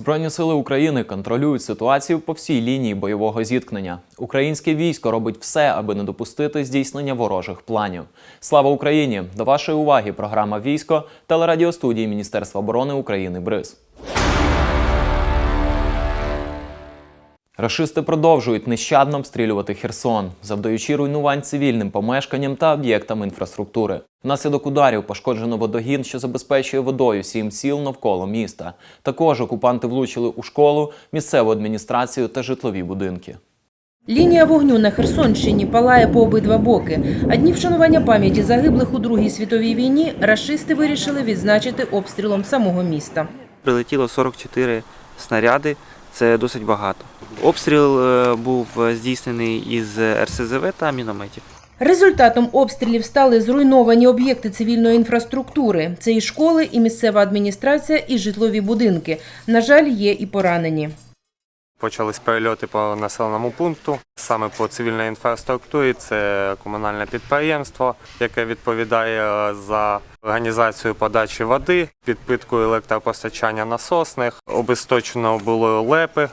Збройні сили України контролюють ситуацію по всій лінії бойового зіткнення. Українське військо робить все, аби не допустити здійснення ворожих планів. Слава Україні! До вашої уваги програма Військо телерадіостудії Міністерства оборони України БРИЗ. Рашисти продовжують нещадно обстрілювати Херсон, завдаючи руйнувань цивільним помешканням та об'єктам інфраструктури. Внаслідок ударів пошкоджено водогін, що забезпечує водою сім сіл навколо міста. Також окупанти влучили у школу, місцеву адміністрацію та житлові будинки. Лінія вогню на Херсонщині палає по обидва боки. А дні вшанування пам'яті загиблих у Другій світовій війні рашисти вирішили відзначити обстрілом самого міста. Прилетіло 44 снаряди, це досить багато. Обстріл е, був здійснений із РСЗВ та мінометів. Результатом обстрілів стали зруйновані об'єкти цивільної інфраструктури. Це і школи, і місцева адміністрація, і житлові будинки. На жаль, є і поранені. Почались перельоти по населеному пункту. Саме по цивільній інфраструктурі це комунальне підприємство, яке відповідає за організацію подачі води, підпитку електропостачання насосних. Обесточено було лепи е,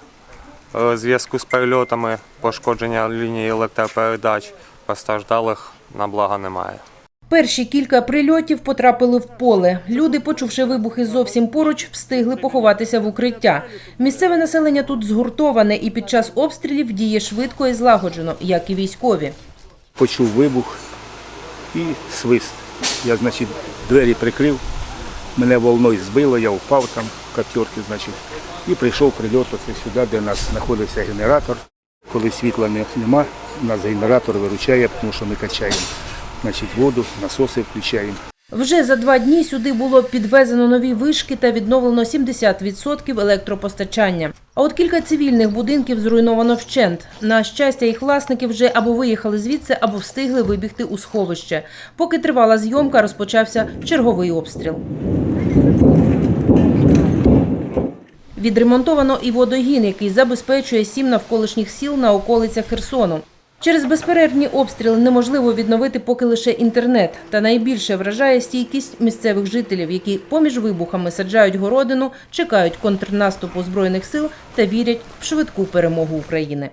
в зв'язку з перельотами, пошкодження лінії електропередач. Постраждалих на благо немає. Перші кілька прильотів потрапили в поле. Люди, почувши вибухи зовсім поруч, встигли поховатися в укриття. Місцеве населення тут згуртоване і під час обстрілів діє швидко і злагоджено, як і військові. почув вибух і свист. Я, значить, двері прикрив, мене волною збило, я впав там в каптерки, значить, і прийшов прильот оце сюди, де у нас знаходився генератор. Коли світла не- нема, у нас генератор виручає, тому що ми качаємо значить, воду, насоси включаємо. Вже за два дні сюди було підвезено нові вишки та відновлено 70% електропостачання. А от кілька цивільних будинків зруйновано вщент. На щастя, їх власники вже або виїхали звідси, або встигли вибігти у сховище. Поки тривала зйомка, розпочався черговий обстріл. Відремонтовано і водогін, який забезпечує сім навколишніх сіл на околицях Херсону. Через безперервні обстріли неможливо відновити поки лише інтернет. Та найбільше вражає стійкість місцевих жителів, які поміж вибухами саджають городину, чекають контрнаступу збройних сил та вірять в швидку перемогу України.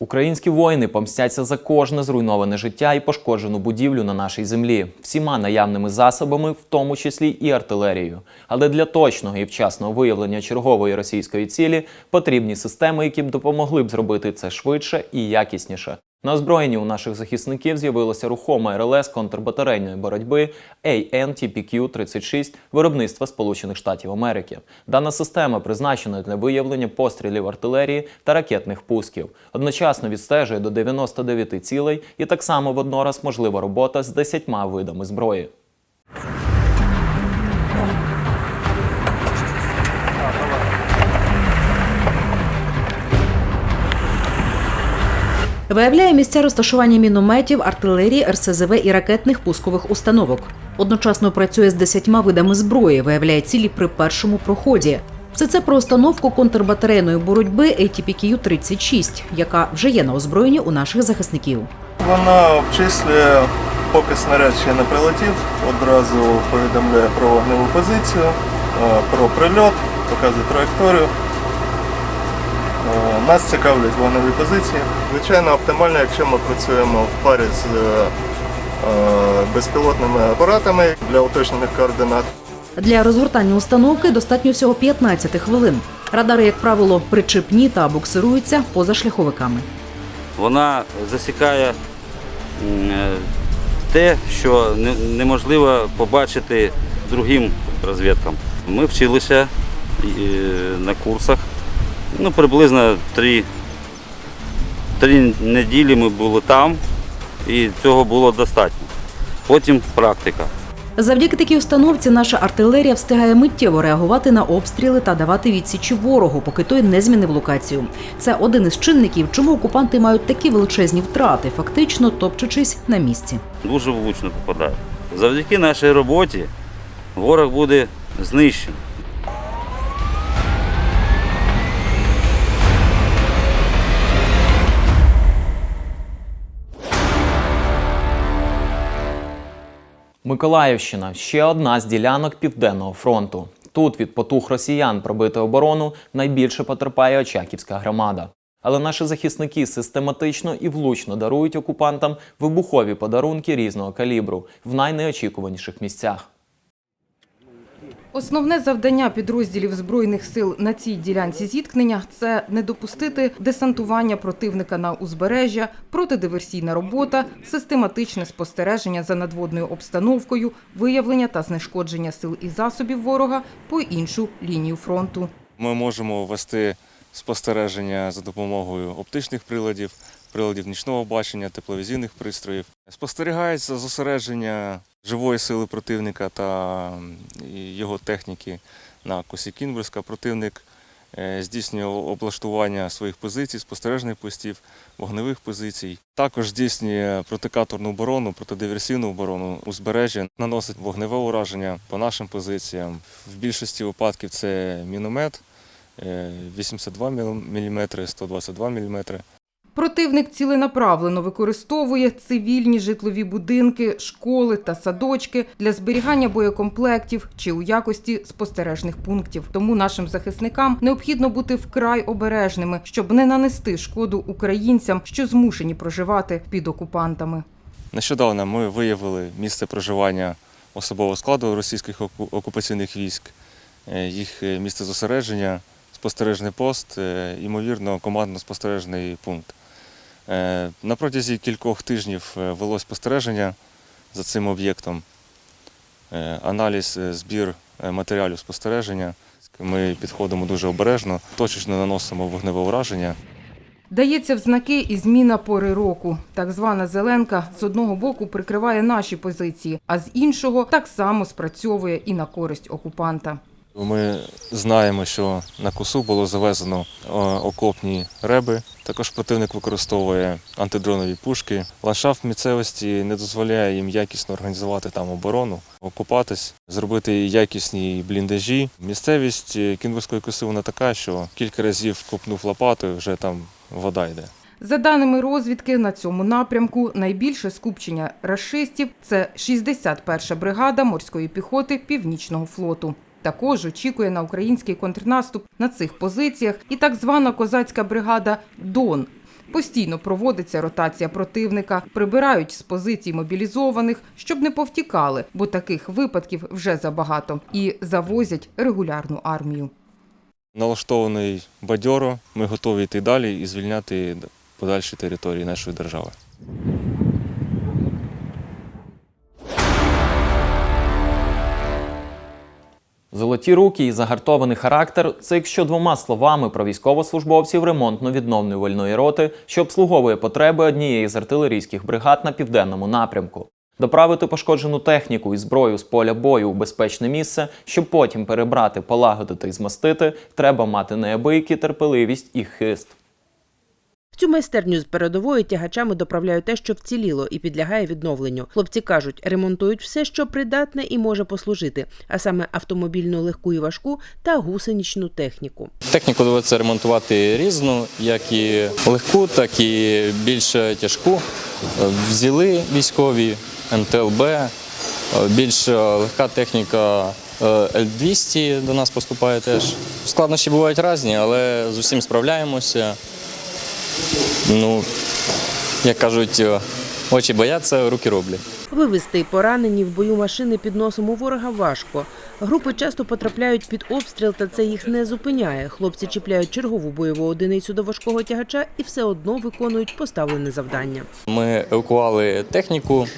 Українські воїни помстяться за кожне зруйноване життя і пошкоджену будівлю на нашій землі всіма наявними засобами, в тому числі і артилерією. Але для точного і вчасного виявлення чергової російської цілі потрібні системи, які б допомогли б зробити це швидше і якісніше. На озброєнні у наших захисників з'явилася рухома РЛС контрбатарейної боротьби ANTPQ-36 виробництва Сполучених Штатів Америки. Дана система призначена для виявлення пострілів артилерії та ракетних пусків. Одночасно відстежує до 99 цілей і так само воднораз можлива робота з 10 видами зброї. Виявляє місця розташування мінометів, артилерії, РСЗВ і ракетних пускових установок. Одночасно працює з десятьма видами зброї, виявляє цілі при першому проході. Все це про установку контрбатарейної боротьби ATPQ-36, яка вже є на озброєнні у наших захисників. Вона обчислює, поки снаряд ще не прилетів, одразу повідомляє про вогневу позицію, е, про прильот, показує траєкторію. Нас цікавлять вогневі позиції. Звичайно, оптимально, якщо ми працюємо в парі з е, е, безпілотними апаратами для уточнених координат. Для розгортання установки достатньо всього 15 хвилин. Радари, як правило, причепні та буксируються поза шляховиками. Вона засікає е, те, що неможливо побачити другим розвідкам. Ми вчилися на курсах. Ну, приблизно три, три неділі ми були там, і цього було достатньо. Потім практика. Завдяки такій установці наша артилерія встигає миттєво реагувати на обстріли та давати відсічі ворогу, поки той не змінив локацію. Це один із чинників, чому окупанти мають такі величезні втрати, фактично топчучись на місці. дуже влучно попадає. Завдяки нашій роботі ворог буде знищений. Миколаївщина ще одна з ділянок південного фронту. Тут від потух росіян пробити оборону найбільше потерпає Очаківська громада. Але наші захисники систематично і влучно дарують окупантам вибухові подарунки різного калібру в найнеочікуваніших місцях. Основне завдання підрозділів збройних сил на цій ділянці зіткнення це не допустити десантування противника на узбережжя, протидиверсійна робота, систематичне спостереження за надводною обстановкою, виявлення та знешкодження сил і засобів ворога по іншу лінію фронту. Ми можемо вести спостереження за допомогою оптичних приладів, приладів нічного бачення, тепловізійних пристроїв. Спостерігається зосередження живої сили противника та його техніки на косі Кінбурська. Противник е, здійснює облаштування своїх позицій, спостережних постів, вогневих позицій. Також здійснює протикаторну оборону, протидиверсійну оборону узбережжя, наносить вогневе ураження по нашим позиціям. В більшості випадків це міномет. е, 82 мм, 122 мм. Противник ціленаправлено використовує цивільні житлові будинки, школи та садочки для зберігання боєкомплектів чи у якості спостережних пунктів. Тому нашим захисникам необхідно бути вкрай обережними, щоб не нанести шкоду українцям, що змушені проживати під окупантами. Нещодавно ми виявили місце проживання особового складу російських окупаційних військ, е, їх е, місце зосередження, спостережний пост, е, ймовірно, командно-спостережний пункт. Е, На протязі кількох тижнів е, велось спостереження за цим об'єктом, е, аналіз, збір матеріалів спостереження. Ми підходимо дуже обережно, точечно наносимо вогневе ураження. Дається в знаки і зміна пори року. Так звана зеленка з одного боку прикриває наші позиції, а з іншого так само спрацьовує і на користь окупанта. Ми знаємо, що на косу було завезено е, окопні реби. Також противник використовує антидронові пушки. Ландшафт місцевості не дозволяє їм якісно організувати там оборону, окупатись, зробити якісні бліндажі. Місцевість е, Кінбурзької коси вона така, що кілька разів копнув лопатою, вже там вода йде. За даними розвідки, на цьому напрямку найбільше скупчення рашистів – це 61-ша бригада морської піхоти Північного флоту. Також очікує на український контрнаступ на цих позиціях і так звана козацька бригада Дон. Постійно проводиться ротація противника, прибирають з позицій мобілізованих, щоб не повтікали, бо таких випадків вже забагато, і завозять регулярну армію. Налаштований бадьоро, ми готові йти далі і звільняти подальші території нашої держави. Золоті руки і загартований характер це якщо двома словами про військовослужбовців ремонтно-відновлювальної роти, що обслуговує потреби однієї з артилерійських бригад на південному напрямку. Доправити пошкоджену техніку і зброю з поля бою у безпечне місце, щоб потім перебрати, полагодити і змастити, треба мати неабиякі терпеливість і хист. Цю майстерню з передової тягачами доправляють те, що вціліло і підлягає відновленню. Хлопці кажуть, ремонтують все, що придатне і може послужити, а саме автомобільну легку і важку та гусеничну техніку. Техніку доводиться ремонтувати різну, як і легку, так і більш тяжку. Взяли військові МТЛБ, більш легка техніка е, Л-200 до нас поступає теж. Складнощі бувають різні, але з усім справляємося. Ну, як кажуть, очі бояться, руки роблять. Вивезти поранені в бою машини під носом у ворога важко. Групи часто потрапляють під обстріл, та це їх не зупиняє. Хлопці чіпляють чергову бойову одиницю до важкого тягача і все одно виконують поставлене завдання. Ми евакували техніку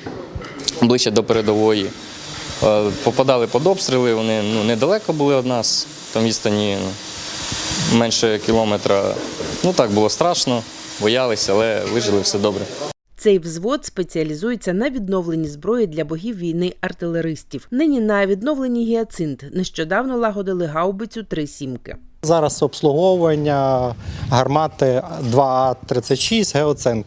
ближче до передової. Е, Попадали під обстріли, вони ну, недалеко були від нас, там відстані ну, менше кілометра. Ну так було страшно, боялися, але вижили все добре. Цей взвод спеціалізується на відновленні зброї для богів війни артилеристів. Нині на відновленні гіацинт нещодавно лагодили гаубицю три сімки. Зараз обслуговування гармати 2А36 Геоцент.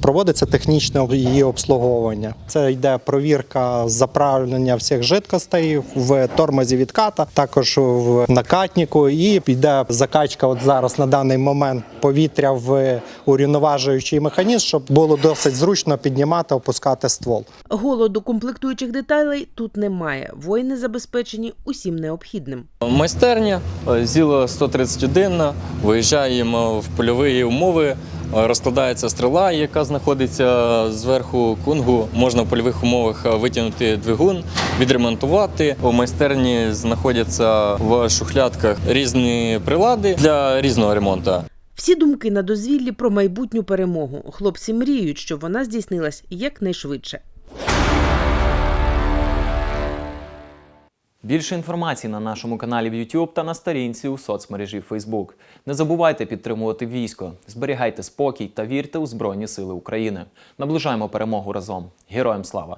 Проводиться технічне її обслуговування. Це йде провірка заправлення всіх жидкостей в тормозі відката, також в накатнику, і йде закачка. От зараз на даний момент повітря в урівноважуючий механізм, щоб було досить зручно піднімати, опускати ствол. Голоду комплектуючих деталей тут немає. Воїни забезпечені усім необхідним. Майстерня, е, зіло 131, виїжджаємо в польові умови. Е, Розкладається стріла, яка знаходиться зверху кунгу. Можна в польових умовах е, витягнути двигун, відремонтувати. У майстерні знаходяться в шухлядках різні прилади для різного ремонту. Всі думки на дозвіллі про майбутню перемогу. Хлопці мріють, щоб вона здійснилась якнайшвидше. Більше інформації на нашому каналі в YouTube та на сторінці у соцмережі Facebook. Не забувайте підтримувати військо, зберігайте спокій та вірте у Збройні Сили України. Наближаємо перемогу разом. Героям слава!